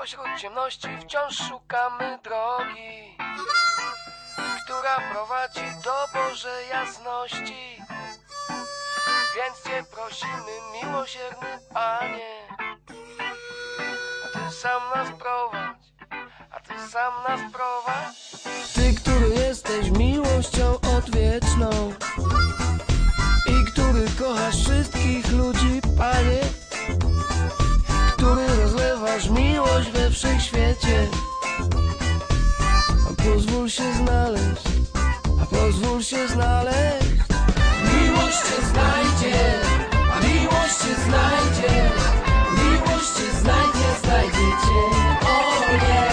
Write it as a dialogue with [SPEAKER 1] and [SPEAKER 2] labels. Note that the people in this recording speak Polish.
[SPEAKER 1] Pośród ciemności wciąż szukamy drogi, która prowadzi do Bożej jasności. Więc Cię prosimy, miłosierny Panie, Ty sam nas prowadź, a Ty sam nas prowadź. Ty, który jesteś miłością odwieczną i który kochasz wszystkich ludzi, Panie, miłość we wszechświecie. Pozwól się znaleźć, a pozwól się znaleźć. Miłość cię znajdzie, a miłość cię znajdzie, miłość cię znajdzie, znajdzie cię, o nie. Miłość cię znajdzie.